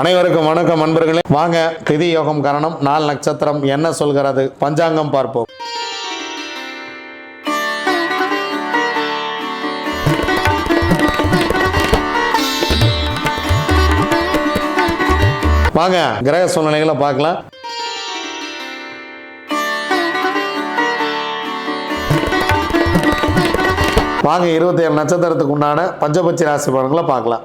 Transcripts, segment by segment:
அனைவருக்கும் வணக்கம் அன்பர்களே. வாங்க திதி யோகம் கரணம். நாள் நட்சத்திரம் என்ன சொல்கிறது? பஞ்சாங்கம் பார்ப்போம். வாங்க கிரக சூழ்நிலைகளை பார்க்கலாம். வாங்க இருபத்தி ஏழு நட்சத்திரத்துக்கு உண்டான பஞ்சபட்சி ராசி பலன்களை பார்க்கலாம்.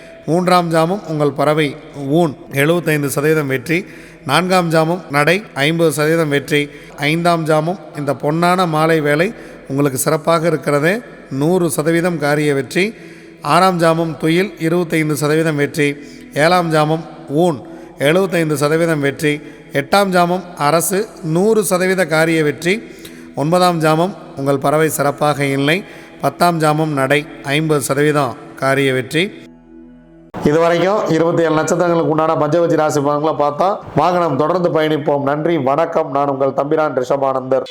மூன்றாம் ஜாமம் உங்கள் பறவை ஊன். எழுபத்தைந்து சதவீதம் வெற்றி. நான்காம் ஜாமம் நடை ஐம்பது சதவீதம் வெற்றி. ஐந்தாம் ஜாமம் இந்த பொன்னான மாலை வேலை உங்களுக்கு சிறப்பாக இருக்கிறது. நூறு சதவீதம் காரிய வெற்றி. ஆறாம் ஜாமம் துயில் இருபத்தைந்து சதவீதம் வெற்றி. ஏழாம் ஜாமம் ஊன் எழுபத்தைந்து சதவீதம் வெற்றி. எட்டாம் ஜாமம் அரசு நூறு சதவீத காரிய வெற்றி. ஒன்பதாம் ஜாமம் உங்கள் பறவை சிறப்பாக இல்லை. பத்தாம் ஜாமம் நடை ஐம்பது சதவீதம் காரிய வெற்றி. இதுவரைக்கும் இருபத்தி ஏழு நட்சத்திரங்களுக்கு உண்டான பஞ்சவச்சி ராசி பலன்களை பார்த்தா வாகனம் தொடர்ந்து பயணிப்போம். நன்றி வணக்கம். நான் உங்கள் தம்பிரான் ரிஷபானந்தர்.